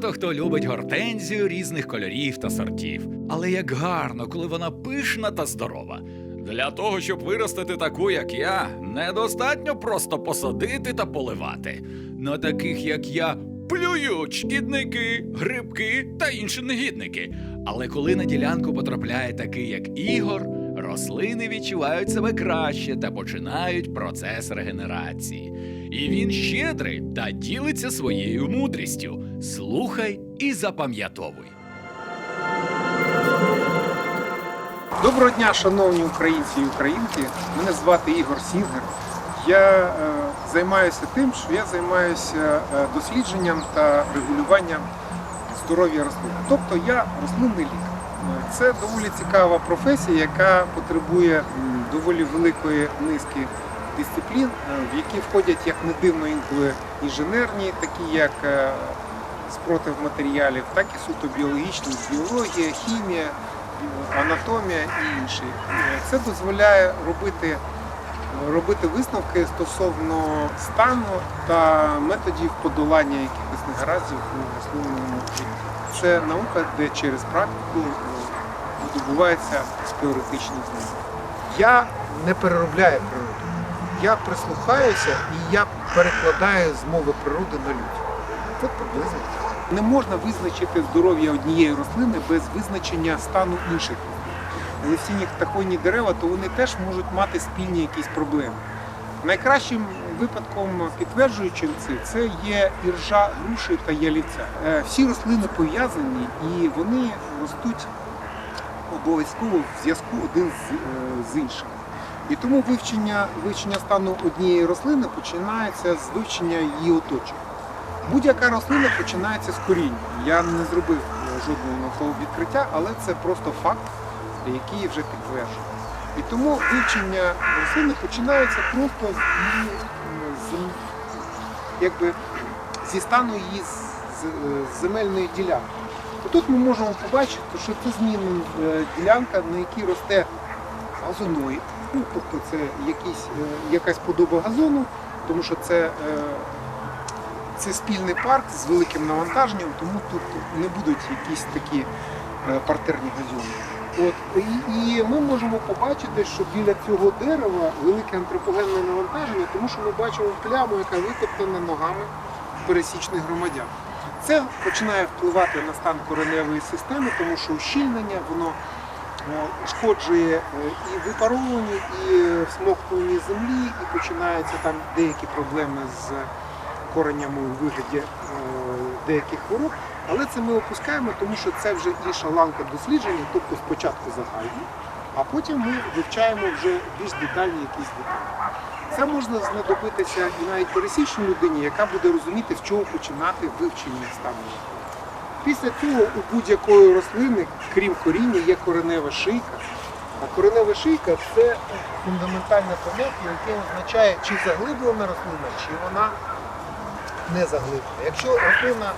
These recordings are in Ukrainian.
Багато хто любить гортензію різних кольорів та сортів. Але як гарно, коли вона пишна та здорова. Для того, щоб виростити таку, як я, недостатньо просто посадити та поливати. На таких, як я, плюють шкідники, грибки та інші негідники. Але коли на ділянку потрапляє такий, як Ігор, рослини відчувають себе краще та починають процес регенерації. І він щедрий та ділиться своєю мудрістю. Слухай і запам'ятовуй. Доброго дня, шановні українці і українки. Мене звати Ігор Сінгер. Я е, займаюся тим, що я займаюся е, дослідженням та регулюванням здоров'я рослин. Тобто я рослинний лікар. Це доволі цікава професія, яка потребує доволі великої низки дисциплін, е, в які входять, як не дивно, інколи інженерні, такі як е, спротив матеріалів, так і суто біологічні, біологія, хімія, анатомія і інші. Е, Це дозволяє робити, робити висновки стосовно стану та методів подолання якихось негараздів у рослинному житті. Це наука, де через практику видобуваються теоретичні знання. Я не переробляю природу. Я прислухаюся і я перекладаю з мови природи на людську. Це приблизно. Не можна визначити здоров'я однієї рослини без визначення стану інших рослин. Якщо них дерева, то вони теж можуть мати спільні якісь проблеми. Найкращим випадком підтверджуючим це, це є іржа груші та ялівця. Е, Всі рослини пов'язані і вони ростуть обов'язково в зв'язку один з, е, з іншим. І тому вивчення, вивчення стану однієї рослини починається з вивчення її оточення. Будь-яка рослина починається з коріння. Я не зробив е, жодного наукового відкриття, але це просто факт, який вже підтверджений. І тому вивчення рослини починається просто з, з, якби, зі стану її з- з- з земельної ділянки. Тут ми можемо побачити, що це змінна е, ділянка, на якій росте газоноїд. Ну, тобто це якийсь, е, якась подоба газону, тому що це, е, це спільний парк з великим навантаженням, тому тут не будуть якісь такі е, партерні газони. От, і, і ми можемо побачити, що біля цього дерева велике антропогенне навантаження, тому що ми бачимо пляму, яка витоптана ногами пересічних громадян. Це починає впливати на стан кореневої системи, тому що ущільнення воно е, ушкоджує е, і випаровування, і е, землі, і починаються там деякі проблеми з коренями у вигляді деяких хвороб. Але це ми опускаємо, тому що це вже інша ланка дослідження, тобто спочатку загальні, а потім ми вивчаємо вже більш детальні якісь деталі. Це можна знадобитися і навіть пересічній людині, яка буде розуміти, з чого починати вивчення стану. Після цього у будь-якої рослини, крім коріння, є коренева шийка. А коренева шийка це фундаментальне поняття, яке означає, чи заглиблена рослина, чи вона не заглиблена. Якщо рослина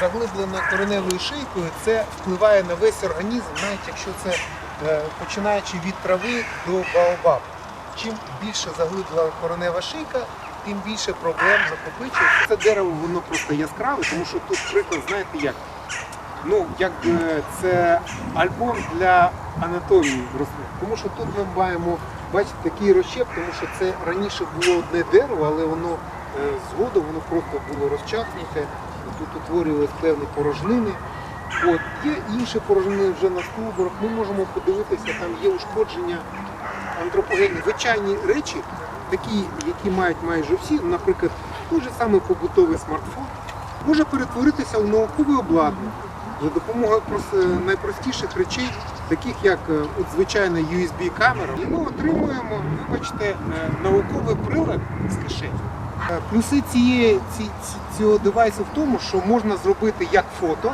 заглиблена кореневою шийкою, це впливає на весь організм, навіть якщо це е, починаючи від трави до баобабу. Чим більше заглиблена коренева шийка, тим більше проблем накопичується. Це дерево воно просто яскраве, тому що тут приклад, знаєте як? Ну, як е, це альбом для анатомії рослин. Тому що тут ми маємо бачите такий розщеп, тому що це раніше було одне дерево, але воно е, згодом воно просто було розчахнуте. Тут утворювалися певні порожнини. От, є інші порожнини вже на стовбурах. Ми можемо подивитися, там є ушкодження антропогенні звичайні речі, такі, які мають майже всі, наприклад, той же самий побутовий смартфон, може перетворитися в наукове обладнання за допомогою прос- найпростіших речей, таких як е, от звичайна USB-камера. І ми отримуємо, вибачте, е, науковий прилад з кишені. Е, Плюси цієї, ці, цього девайсу в тому, що можна зробити як фото,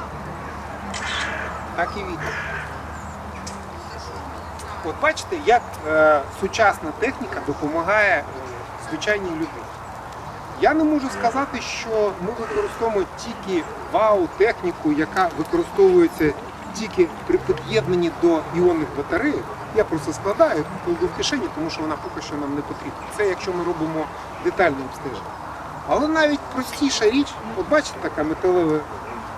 так і відео. От бачите, як е, сучасна техніка допомагає звичайній людині. Я не можу сказати, що ми використовуємо тільки вау-техніку, яка використовується тільки при під'єднанні до іонних батарей. Я просто складаю, в кишені, тому що вона поки що нам не потрібна. Це якщо ми робимо детальне обстеження. Але навіть простіша річ, от бачите, така металева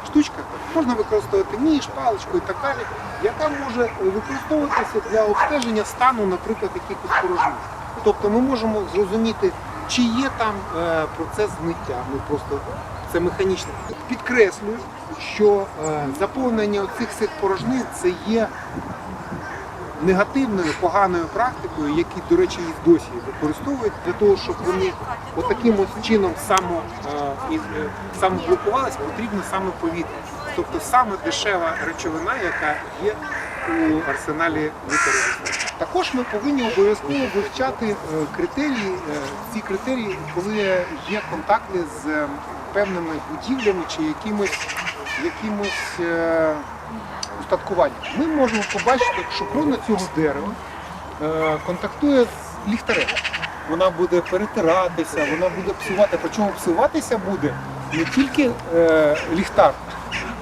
штучка, можна використовувати ніж, паличку і так далі, яка може використовуватися для обстеження стану, наприклад, якихось порожнин. Тобто ми можемо зрозуміти, чи є там е, процес змиття. Ми просто це механічно. Підкреслюю, що е, заповнення оцих всіх порожнин це є негативною, поганою практикою, які, до речі, і досі використовують для того, щоб вони отаким от чином само, е, самоблокувалися, потрібно саме повітря. Тобто саме дешева речовина, яка є у арсеналі літератури. Також ми повинні обов'язково вивчати е, критерії, е, ці критерії, коли є контакти з е, певними будівлями чи якимось, якимось устаткуванням. Ми можемо побачити, що крона цього дерева контактує з ліхтарем. Вона буде перетиратися, вона буде псувати. Причому псуватися буде не тільки ліхтар,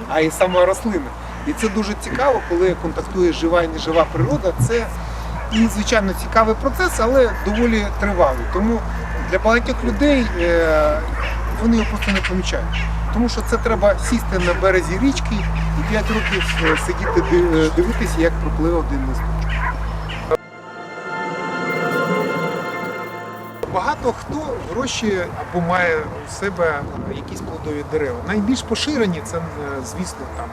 а й сама рослина. І це дуже цікаво, коли контактує жива і нежива природа. Це і, звичайно цікавий процес, але доволі тривалий. Тому для багатьох людей е, вони його просто не помічають. Тому що це треба сісти на березі річки і 5 років е, сидіти е, дивитися, як пропливе один листочок. Багато хто вирощує або має у себе якісь плодові дерева. Найбільш поширені це, звісно, там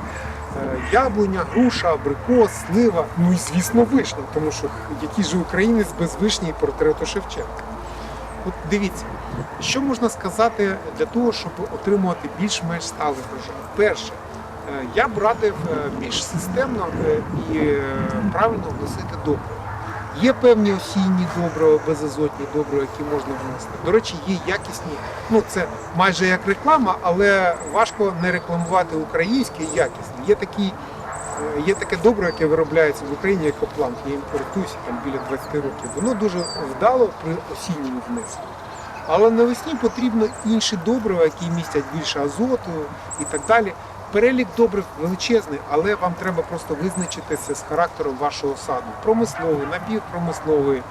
яблуня, груша, абрикос, слива, ну і звісно, вишня, тому що який же українець без вишні і портрету Шевченка. От дивіться, що можна сказати для того, щоб отримувати більш-менш сталий врожай? Перше, е, я б радив е, більш системно е, і е, правильно вносити добрива. Є певні осінні добрива, безазотні добрива, які можна внести. До речі, є якісні. Ну це майже як реклама, але важко не рекламувати українське і якісне. Є такі. е, Є таке добро, яке виробляється в Україні як оплант. Я їм користуюся там біля 20 років. Воно дуже вдало при осінньому внесенні. Але навесні потрібно інші добрива, які містять більше азоту і так далі. Перелік добрив величезний, але вам треба просто визначитися з характером вашого саду. Промисловий, напівпромисловий,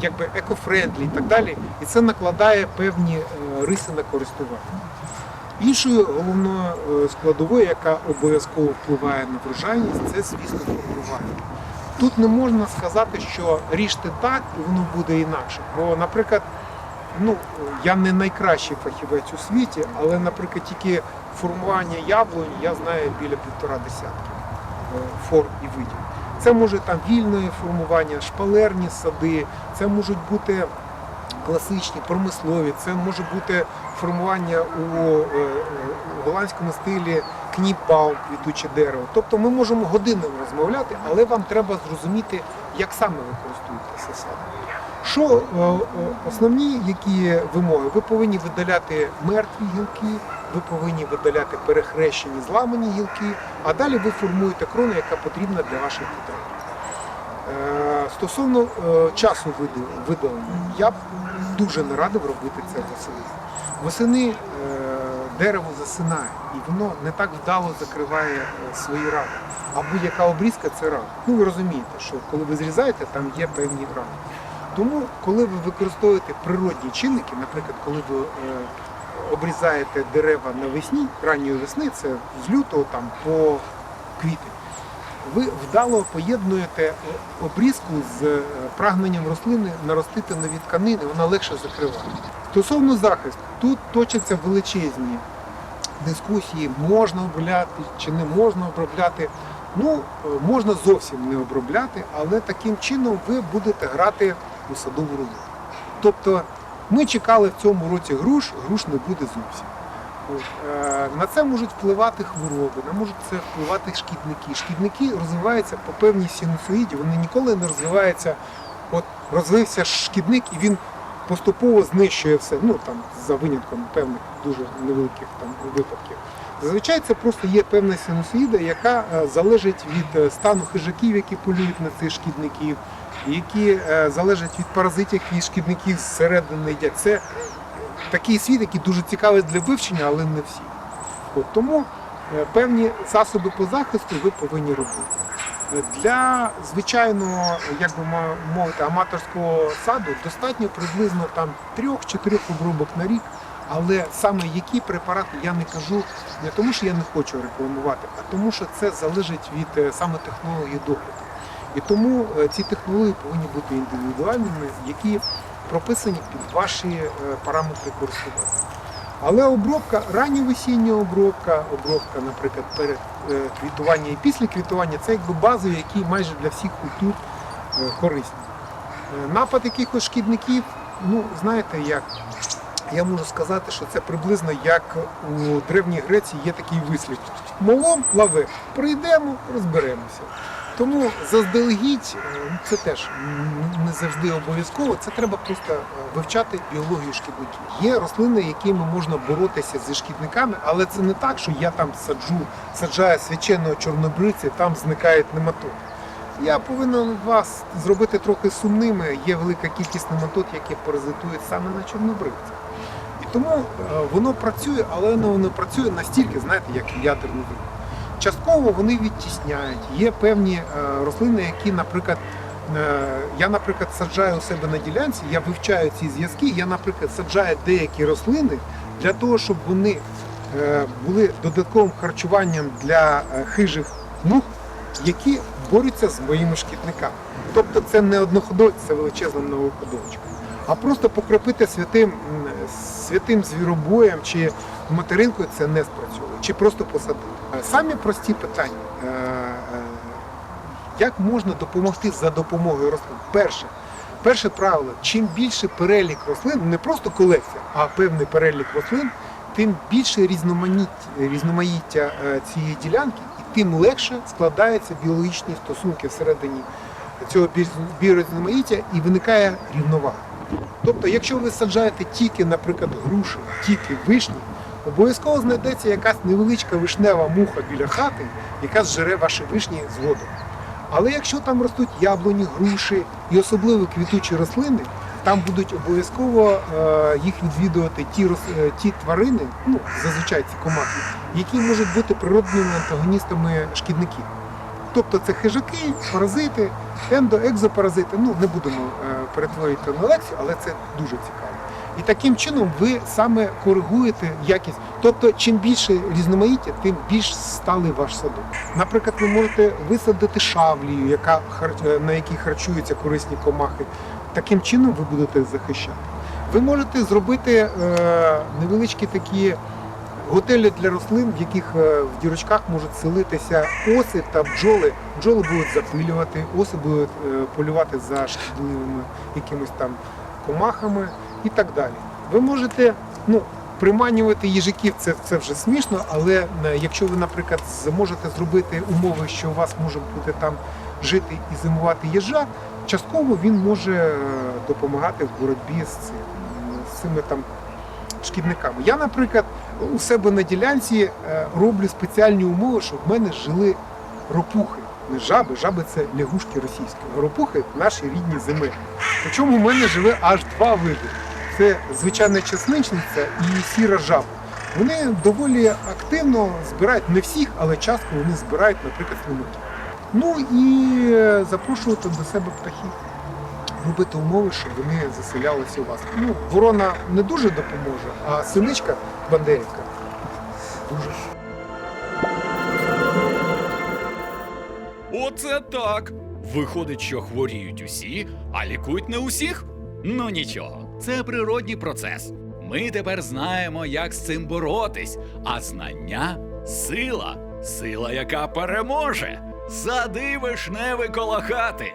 якби екофрендлі і так далі. І це накладає певні е, риси на користування. Іншою головною е, складовою, яка обов'язково впливає на врожайність, це, звісно, формування. Тут не можна сказати, що ріжте так і воно буде інакше. Бо, наприклад, ну, я не найкращий фахівець у світі, але, наприклад, тільки формування яблунь я знаю біля півтора десятки е, форм і видів. Це може там вільне формування, шпалерні сади, це можуть бути класичні, промислові, це може бути формування у е, е, голландському стилі кніпбаум, квітуче дерево. Тобто ми можемо годинами розмовляти, але вам треба зрозуміти, як саме ви користуєтеся садом. Що основні які вимоги? Ви повинні видаляти мертві гілки, ви повинні видаляти перехрещені, зламані гілки, а далі ви формуєте крону, яка потрібна для ваших потреб. Е, Стосовно е, часу видалення, я б дуже не радив робити це восени. Восени е, дерево засинає, і воно не так вдало закриває свої рани. А будь-яка обрізка це рана. Ну ви розумієте, що коли ви зрізаєте, там є певні рани. Тому, коли ви використовуєте природні чинники, наприклад, коли ви обрізаєте дерева навесні, ранньої весни, це з лютого там по квітень, ви вдало поєднуєте обрізку з е, прагненням рослини наростити нові тканини, вона легше закриває. Стосовно захисту, тут точаться величезні дискусії, можна обробляти чи не можна обробляти. Ну, е, можна зовсім не обробляти, але таким чином ви будете грати у садову роботу. Тобто ми чекали в цьому році груш, груш не буде зовсім. Е, На це можуть впливати хвороби, на можуть це впливати шкідники. Шкідники розвиваються по певній синусоїді, вони ніколи не розвиваються. От розвився шкідник і він поступово знищує все, ну там за винятком певних дуже невеликих там випадків. Зазвичай це просто є певна синусоїда, яка е, залежить від е, стану хижаків, які полюють на цих шкідників, які е, залежать від паразитів, які шкідників зсередини. Це такий світ, який дуже цікавий для вивчення, але не всі. От, тому е, певні засоби по захисту ви повинні робити. Е, Для звичайного, як би мовити, аматорського саду достатньо приблизно там трьох-чотирьох обробок на рік, Але саме які препарати я не кажу не тому, що я не хочу рекламувати, а тому, що це залежить від саме технології догляду. І тому е, ці технології повинні бути індивідуальними, які прописані під ваші е, параметри користування. Але обробка, ранньовесіння обробка, обробка, наприклад, перед е, квітування і після квітування це якби базові, які майже для всіх культур корисні. Напад якихось шкідників, ну знаєте, як я можу сказати, що це приблизно як у Древній Греції є такий вислів. Молом лаве, прийдемо, розберемося. Тому заздалегідь е, це теж не завжди обов'язково. Це треба просто е, вивчати біологію шкідників. Є рослини, якими можна боротися зі шкідниками, але це не так, що я там саджу, саджаю свяченого чорнобривця, там зникають нематоди. Я повинен вас зробити трохи сумними. Є велика кількість нематод, які паразитують саме на чорнобривцях. І тому е, воно працює, але воно працює настільки, знаєте, як ядерний вибух. Частково вони відтісняють. Є певні е, рослини, які, наприклад, е, я, наприклад, саджаю у себе на ділянці, я вивчаю ці зв'язки, я, наприклад, саджаю деякі рослини для того, щоб вони е, були додатковим харчуванням для хижих мух, які борються з моїми шкідниками. Тобто це не одноходовець, це величезна многоходовочка. А просто покропити святим, святим звіробоєм чи материнкою це не спрацьовує, чи просто посадити. Е, Самі прості питання. Е, е, Як можна допомогти за допомогою рослин? Перше, перше правило, чим більше перелік рослин, не просто колекція, а певний перелік рослин, тим більше різноманіття, цієї ділянки, і тим легше складаються біологічні стосунки всередині цього бі- біорізноманіття і виникає рівновага. Тобто, якщо ви саджаєте тільки, наприклад, груші, тільки вишні, обов'язково знайдеться якась невеличка вишнева муха біля хати, яка зжере ваші вишні згодом. Але якщо там ростуть яблуні, груші і особливо квітучі рослини, там будуть обов'язково е, їх відвідувати ті, е, ті тварини, ну зазвичай ці комахи, які можуть бути природними антагоністами шкідників. Тобто це хижаки, паразити, ендо, екзопаразити. Ну не будемо е, перетворювати на лекцію, але це дуже цікаво. І таким чином ви саме коригуєте якість. Тобто, чим більше різноманіття, тим більш сталий ваш садок. Наприклад, ви можете висадити шавлію, яка е, на якій харчуються корисні комахи. Таким чином ви будете захищати. Ви можете зробити е, невеличкі такі готелі для рослин, в яких е, в дірочках можуть селитися оси та бджоли. Бджоли будуть запилювати, оси будуть полювати за шкідливими якимись там комахами і так далі. Ви можете ну, приманювати їжаків, це, це вже смішно, але е, якщо ви, наприклад, зможете зробити умови, що у вас може бути там жити і зимувати їжак, частково він може е, допомагати в боротьбі з цим, з цими там шкідниками. Я, наприклад, у себе на ділянці е, роблю спеціальні умови, щоб в мене жили ропухи. Не жаби, жаби це лягушки російські. Ропухи наші рідні зими. Причому в мене живе аж два види. Це звичайна часничниця і сіра жаба. Вони доволі активно збирають, не всіх, але часто вони збирають, наприклад, слимаків. Ну і е, запрошувати до себе птахів робити умови, щоб вони заселялися у вас. Ну, ворона не дуже допоможе, а синичка Бандерівка дуже. Оце так. Виходить, що хворіють усі, а лікують не усіх? Ну нічого, це природній процес. Ми тепер знаємо, як з цим боротись, а знання сила, сила, яка переможе. Сади вишневий коло хати.